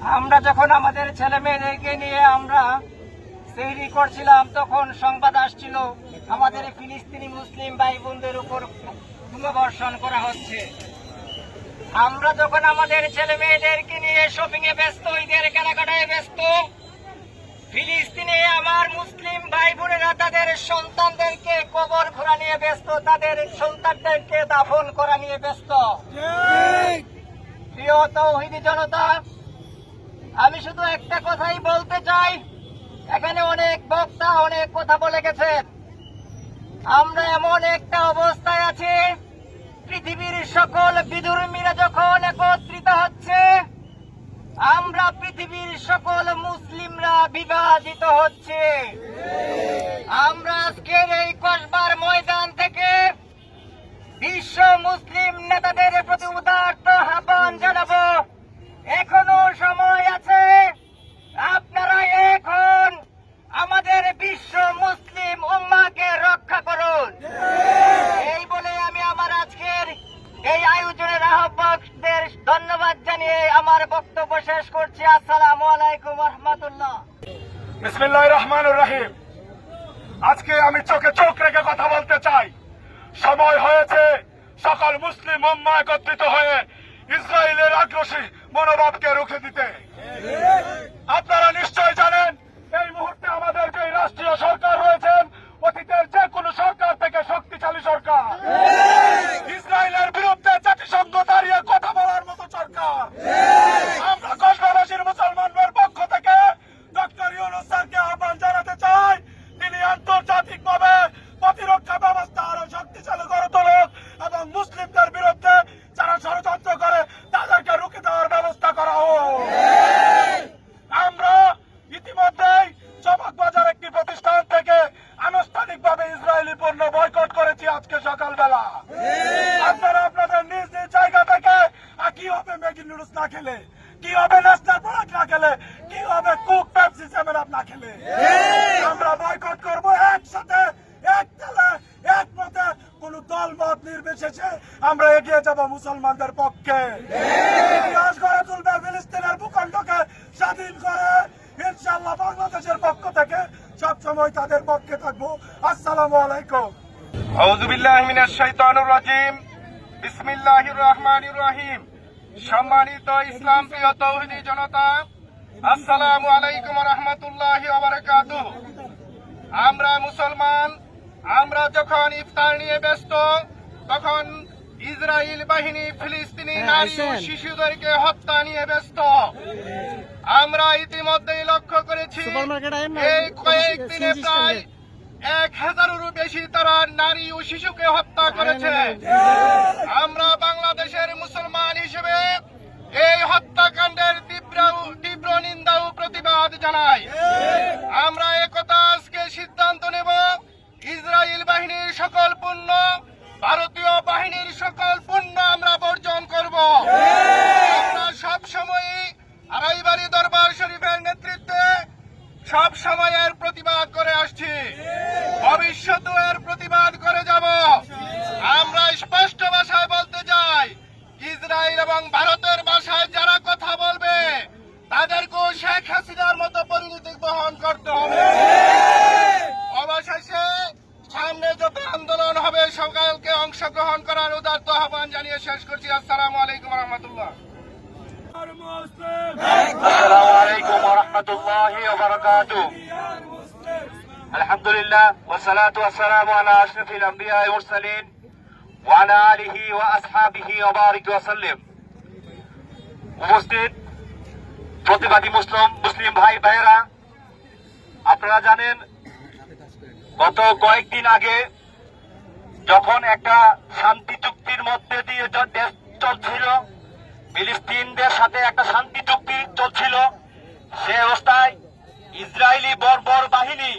আমরা যখন আমাদের ছেলে মেয়েদেরকে নিয়ে আমরা তৈরি করছিলাম তখন সংবাদ আসছিল আমাদের ফিলিস্তিনি মুসলিম ভাই বোনদের উপর বোমাবর্ষণ করা হচ্ছে। আমরা যখন আমাদের ছেলে মেয়েদেরকে নিয়ে শপিং এ ব্যস্ত ঈদের কেনাকাটায় ব্যস্ত ফিলিস্তিনে আমার মুসলিম ভাই বোনেরা তাদের সন্তানদেরকে কবর খোঁড়া নিয়ে ব্যস্ত তাদের সন্তানদেরকে দাফন করা নিয়ে ব্যস্ত। প্রিয় তৌহিদি জনতা আমি শুধু একটা কথাই বলতে চাই। এখানে অনেক বক্তা অনেক কথা বলে গেছে। আমরা এমন একটা অবস্থায় আছি, পৃথিবীর সকল বিদুর্মীরা যখন একত্রিত হচ্ছে, আমরা পৃথিবীর সকল মুসলিমরা বিভাজিত হচ্ছে। বিসমিল্লাহ রহমান রাহিম আজকে আমি চোখে চোখ রেখে কথা বলতে চাই। সময় হয়েছে সকল মুসলিম উম্মা একত্রিত হয়ে ইসরায়েলের আগ্রাসী মনোভাবকে রুখে দিতে। আপনারা নিশ্চয় জানেন, এই মুহূর্তে আমাদের যে রাষ্ট্রীয় সরকার রয়েছেন, অতীতের যে কোনো সরকার থেকে শক্তিশালী সরকার ইসরায়েলের বিরুদ্ধে জাতিসংঘ দাঁড়িয়ে কথা বলার মতো সরকার আমরা কসবাবাসীর মুসলমানদের পক্ষ থেকে ডক্টর ইউনুস স্যারকে আহ্বান জানাতে চাই তিনি আন্তর্জাতিকভাবে প্রতিরক্ষা ব্যবস্থা আরও শক্তিশালী করে তুলুক এবং মুসলিমদের বিরুদ্ধে যারা ষড়যন্ত্র করে তাদেরকে রুখে দেওয়ার ব্যবস্থা করা হোক আমরা ইতিমধ্যেই চমকবাজার একটি প্রতিষ্ঠান থেকে আনুষ্ঠানিকভাবে ইসরায়েলি পণ্য বয়কট করেছি আজকে সকালবেলা আপনারা আপনাদের নিজ নিজ জায়গা থেকে আর কি হবে ম্যাগি নুডলস না খেলে? কি হবে ন্যাশনাল প্রোডাক্ট না খেলে? কি হবে কুক পেপসি সেভেন আপ না খেলে? আমরা বয়কট করব একসাথে এক তালে এক মতে কোন দল মত নির্বিশেষে আমরা এগিয়ে যাব মুসলমানদের পক্ষে। ইতিহাস গড়ে তুলবে ফিলিস্তিনের ভূখণ্ডকে স্বাধীন করে। ইনশাল্লাহ বাংলাদেশের পক্ষ থেকে সবসময় তাদের পক্ষে থাকব। আসসালামু আলাইকুম। আউযু বিল্লাহি মিনাশ শাইতানির রাজিম। বিসমিল্লাহির রহমানির রহিম। সম্মানিত ইসলাম প্রিয় তৌহিদি জনতা আসসালামু আলাইকুম রাহমাতুল্লাহি আমরা মুসলমান আমরা যখন ইফতার নিয়ে ব্যস্ত তখন ইসরায়েল বাহিনী ফিলিস্তিনি নারী শিশুদেরকে হত্যা নিয়ে ব্যস্ত। আমরা ইতিমধ্যেই লক্ষ্য করেছি এই কয়েকদিনে প্রায় এক হাজারেরও বেশি তারা নারী ও শিশুকে হত্যা করেছে। আমরা বাংলাদেশের মুসলমান হিসেবে এই হত্যাকাণ্ডের তীব্র তীব্র নিন্দা ও প্রতিবাদ জানাই। আমরা একথা আজকে সিদ্ধান্ত নেব ইসরায়েল বাহিনীর সকল পণ্য ভারতীয় বাহিনীর সকল পণ্য আমরা বর্জন করব আমরা সব সময় আড়াইবাড়ি দরবার শরীফের নেতৃত্বে সব সময় এর প্রতিবাদ করে আসছি ভবিষ্যতেও এর প্রতিবাদ করে যাব আমরা স্পষ্ট ভাষায় বলতে চাই ইসরায়েল এবং ভারতের ভাষায় যারা কথা বলবে তাদেরকেও শেখ হাসিনার মতো পরিণতি বহন করতে হবে অবশেষে আন্দোলন হবে, সকালকে অংশগ্রহণ করার উদার্ত আহ্বান জানিয়ে শেষ করছি। আসসালামু আলাইকুম রহমতুল্লাহ। উপস্থিত প্রতিবাদী মুসলিম মুসলিম ভাই ভাইয়েরা, আপনারা জানেন, গত কয়েকদিন আগে যখন একটা শান্তি চুক্তির মধ্যে দিয়ে দেশ চলছিল, ফিলিস্তিনদের সাথে একটা শান্তি চুক্তি চলছিল, সে অবস্থায় ইসরায়েলি বর্বর বাহিনী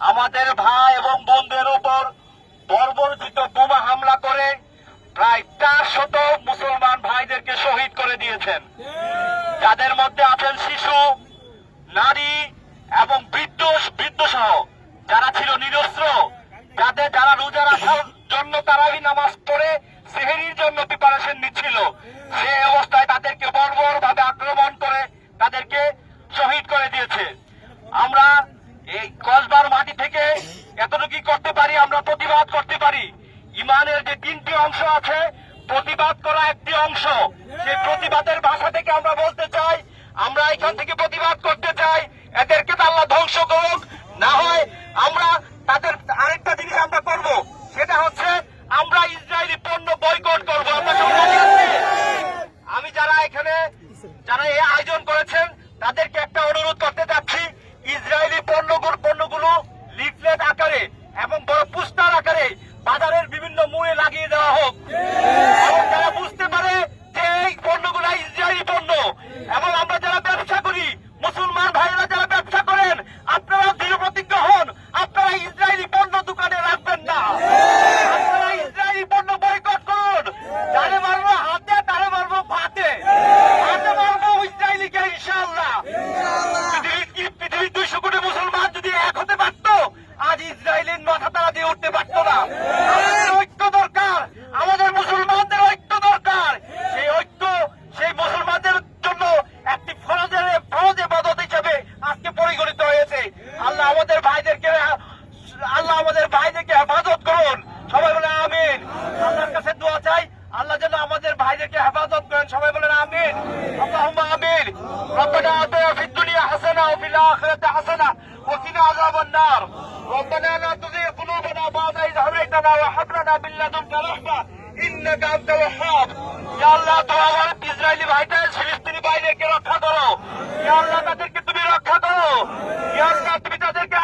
আমাদের ভাই এবং বোনদের উপর বর্বরচিত বোমা হামলা করে প্রায় চার শত মুসলমান ভাইদেরকে শহীদ করে দিয়েছেন। যাদের মধ্যে আছেন শিশু, নারী এবং বৃদ্ধ বৃদ্ধ সহ যারা ছিল নিরস্ত্র, যাদের যারা রোজা রাখার জন্য তারাই নামাজ পড়ে সেহেরির জন্য প্রিপারেশন নিচ্ছিল। সেই অবস্থায় তাদেরকে বর্বর ভাবে আক্রমণ করে তাদেরকে শহীদ করে দিয়েছে। আমরা এই কসবার মাটি থেকে এতটুকু করতে পারি, আমরা প্রতিবাদ করতে পারি। ইমানের যে তিনটি অংশ আছে, প্রতিবাদ করা একটি অংশ। সেই প্রতিবাদের ভাষা থেকে আমরা বলতে চাই, আমরা এখান থেকে প্রতিবাদ করতে চাই। এদেরকে আল্লাহ ধ্বংস করুক। না হয় আমরা তাদের আরেকটা জিনিস আমরা করব সেটা হচ্ছে আমরা ইসরায়েলি পণ্য বয়কট করব আমরা সবাই রাজি আছি? আমি যারা এখানে যারা এই আয়োজন করেছেন তাদেরকে একটা অনুরোধ করতে চাচ্ছি ইসরায়েলি পণ্যগুলো পণ্যগুলো লিফলেট আকারে এবং বড় পুস্টার আকারে বাজারের বিভিন্ন মোড়ে লাগিয়ে দেওয়া হোক এবং যারা বুঝতে পারে যে এই পণ্যগুলো ইসরায়েলি পণ্য এবং আমরা যারা ব্যবসা করি মুসলমান ভাইয়েরা যারা ব্যবসা করেন আপনারা দৃঢ় প্রতিজ্ঞ হন আপনারা ইসরায়েলি পণ্য দোকানে রাখবেন না আপনারা ইসরায়েলি পণ্য বয়কট করুন যারে মারবো হাতে তারে মারবো ভাতে হাতে মারবো ইসরায়েলিকে ইনশাআল্লাহ পৃথিবীর কি পৃথিবীর দুইশো কোটি মুসলমান যদি এক হতে পারতো আজ ইসরায়েলের মাথা তারা দিয়ে উঠতে পারতো না আমাদের ঐক্য দরকার আমাদের মুসলমানদের ঐক্য দরকার সেই ঐক্য সেই মুসলমানদের জন্য একটি ফরজের ফরজে বদত হিসেবে আজকে পরিগণিত হয়েছে আল্লাহ আমাদের ভাইদেরকে আল্লাহ আমাদের ভাইদেরকে হেফাজত করুন। সবাই বলেন আমিন। আল্লাহর কাছে দোয়া চাই। আল্লাহ যেন আমাদের ভাইদেরকে হেফাজত করেন। সবাই বলেন আমিন। আল্লাহুম্মা আমিন। রব্বানা আতিনা ফিদ দুনিয়া হাসানা ওয়া ফিল আখিরাতি হাসানা ওয়া কিনা আযাবান নার। রব্বানা লা তুযিগ কুলুবানা বা'দা ইয হাদাইতানা ওয়া হাব লানা মিন লাদুনকা রাহমাহ ইন্নাকা আনতাল ওয়াহ্হাব। ইয়া আল্লাহ আমার ইসরায়েলি ভাইদের ফিলিস্তিনি ভাইদেরকে রক্ষা করো। ইয়া আল্লাহ, তাদেরকে তুমি রক্ষা করো। ইয়া আল্লাহ, তুমি তাদেরকে